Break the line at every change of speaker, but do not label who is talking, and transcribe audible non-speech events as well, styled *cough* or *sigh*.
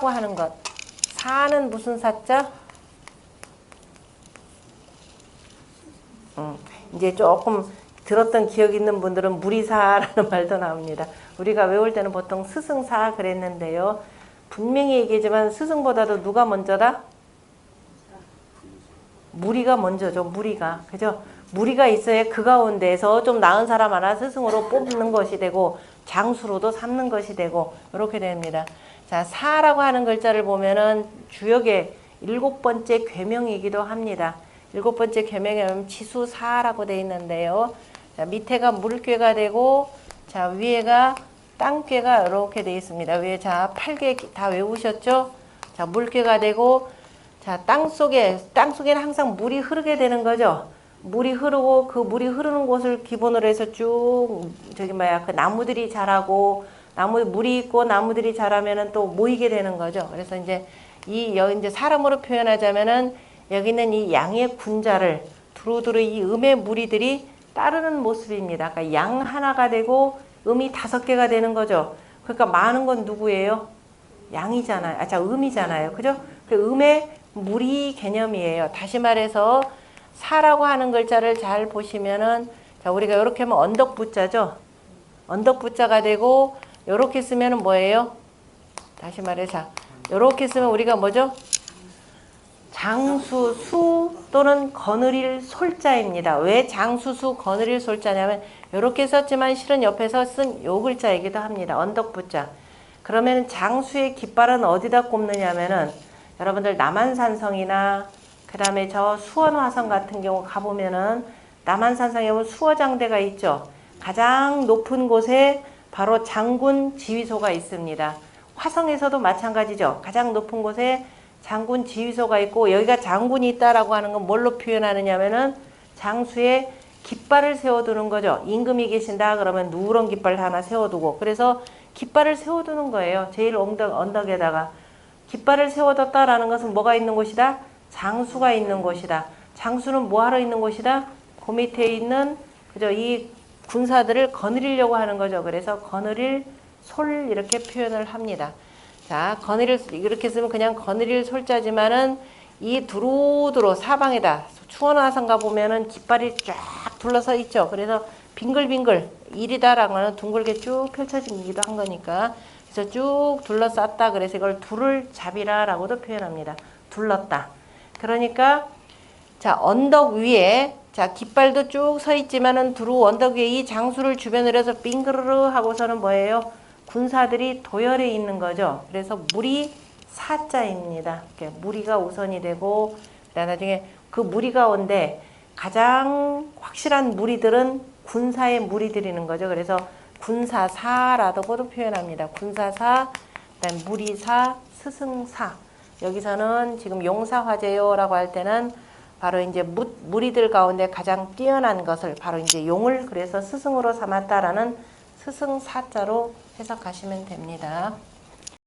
사라고 하는 것. 사는 무슨 사자? 음, 이제 조금 들었던 기억 있는 분들은 무리사라는 *laughs* 말도 나옵니다. 우리가 외울 때는 보통 스승사 그랬는데요. 분명히 얘기하지만 스승보다도 누가 먼저다? 무리가 먼저죠. 무리가. 그죠? 무리가 있어야 그 가운데에서 좀 나은 사람 하나 스승으로 뽑는 것이 되고 장수로도 삼는 것이 되고 이렇게 됩니다. 자, 사라고 하는 글자를 보면은 주역의 일곱 번째 괴명이기도 합니다. 일곱 번째 괴명에 보면 지수 사라고 되어 있는데요. 자, 밑에가 물괴가 되고 자, 위에가 땅괴가 이렇게 되어 있습니다. 위에 자, 팔개 다 외우셨죠? 자, 물괴가 되고 자, 땅 속에 땅 속에는 항상 물이 흐르게 되는 거죠. 물이 흐르고 그 물이 흐르는 곳을 기본으로 해서 쭉 저기 뭐야 그 나무들이 자라고 나무 물이 있고 나무들이 자라면은 또 모이게 되는 거죠. 그래서 이제 이 여기 이제 사람으로 표현하자면은 여기는 이 양의 군자를 두루두루 이 음의 무리들이 따르는 모습입니다. 그러니까 양 하나가 되고 음이 다섯 개가 되는 거죠. 그러니까 많은 건 누구예요? 양이잖아요. 아, 자, 음이잖아요. 그죠? 그 음의 무리 개념이에요. 다시 말해서 사라고 하는 글자를 잘 보시면은 자, 우리가 이렇게 하면 언덕 부자죠. 언덕 부자가 되고 이렇게 쓰면은 뭐예요? 다시 말해서 이렇게 쓰면 우리가 뭐죠? 장수 수 또는 거느릴 솔자입니다. 왜 장수 수 거느릴 솔자냐면 이렇게 썼지만 실은 옆에서 쓴 요 글자이기도 합니다. 언덕 부자. 그러면 장수의 깃발은 어디다 꼽느냐면은 여러분들 남한산성이나 그 다음에 저 수원화성 같은 경우 가보면은 남한산성에 보면 수어장대가 있죠. 가장 높은 곳에 바로 장군 지휘소가 있습니다. 화성에서도 마찬가지죠. 가장 높은 곳에 장군 지휘소가 있고 여기가 장군이 있다라고 하는 건 뭘로 표현하느냐면은 장수의 깃발을 세워두는 거죠. 임금이 계신다 그러면 누런 깃발 하나 세워두고 그래서 깃발을 세워두는 거예요. 제일 언덕, 언덕에다가 깃발을 세워뒀다라는 것은 뭐가 있는 곳이다? 장수가 있는 곳이다. 장수는 뭐하러 있는 곳이다? 그 밑에 있는 그죠 이 군사들을 거느리려고 하는 거죠. 그래서 거느릴 솔 이렇게 표현을 합니다. 자, 거느릴 이렇게 쓰면 그냥 거느릴 솔자지만은 이 두루두루 사방에다 추원화성가 보면은 깃발이 쫙 둘러서 있죠. 그래서 빙글빙글 일이다라는 거는 둥글게 쭉 펼쳐지기도 한 거니까 그래서 쭉 둘러쌌다. 그래서 이걸 둘을 잡이라라고도 표현합니다. 둘렀다. 그러니까 자 언덕 위에 자 깃발도 쭉 서 있지만은 두루 언덕 위에 이 장수를 주변으로 해서 빙그르르 하고서는 뭐예요? 군사들이 도열해 있는 거죠. 그래서 무리 사자입니다. 무리가 우선이 되고 나중에 그 무리 가운데 가장 확실한 무리들은 군사의 무리들이는 거죠. 그래서 군사사라고도 표현합니다. 군사사, 그다음 무리사, 스승사. 여기서는 지금 용사화재요라고 할 때는 바로 이제 무, 무리들 가운데 가장 뛰어난 것을 바로 이제 용을 그래서 스승으로 삼았다라는 스승 사자로 해석하시면 됩니다.